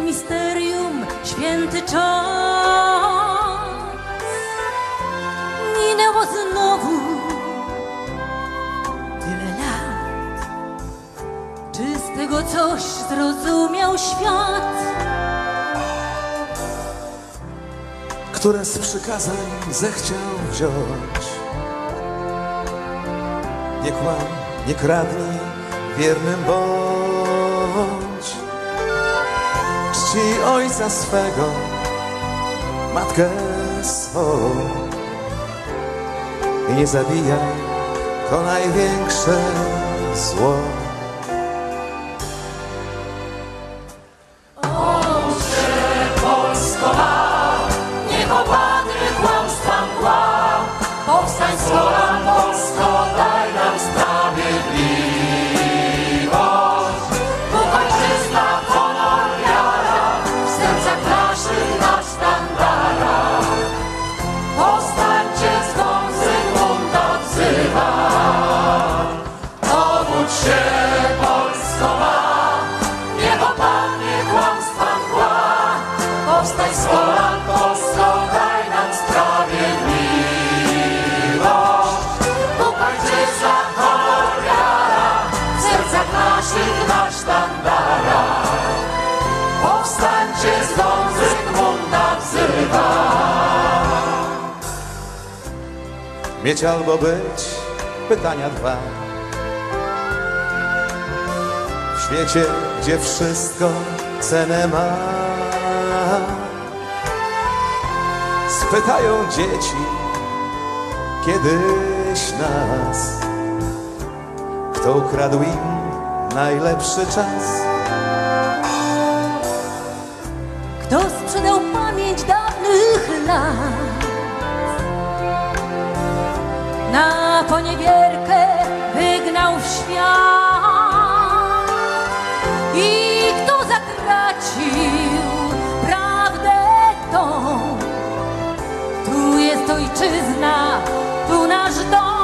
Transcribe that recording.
misterium, święty czas. Minęło znowu tyle lat. Czy z tego coś zrozumiał świat? które z przykazań zechciał wziąć. Nie kłam, nie kradnij, wiernym bądź. Czci ojca swego, matkę swą. I nie zabijaj, to największe zło. Mieć albo być, pytania dwa. W świecie, gdzie wszystko cenę ma. Spytają dzieci kiedyś nas, kto ukradł im najlepszy czas. Kto sprzedał pamięć dawnych lat? za to wygnał w świat. I kto zatracił prawdę tą, tu jest ojczyzna, tu nasz dom.